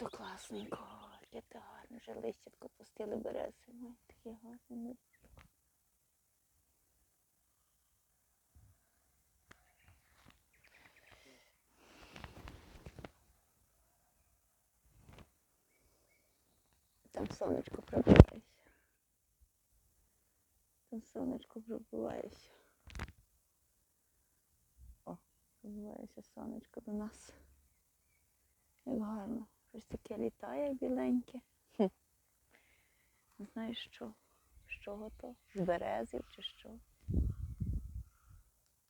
Ясненько, яке ти гарне, вже листятко пустили берези. Ой, такі гарні. Там сонечко пробивається. Там сонечко пробивається. О, пробивається сонечко до нас. Як гарно. Щось таке літає біленьке. Хм. Не знаю що. З чого то? З березів чи що?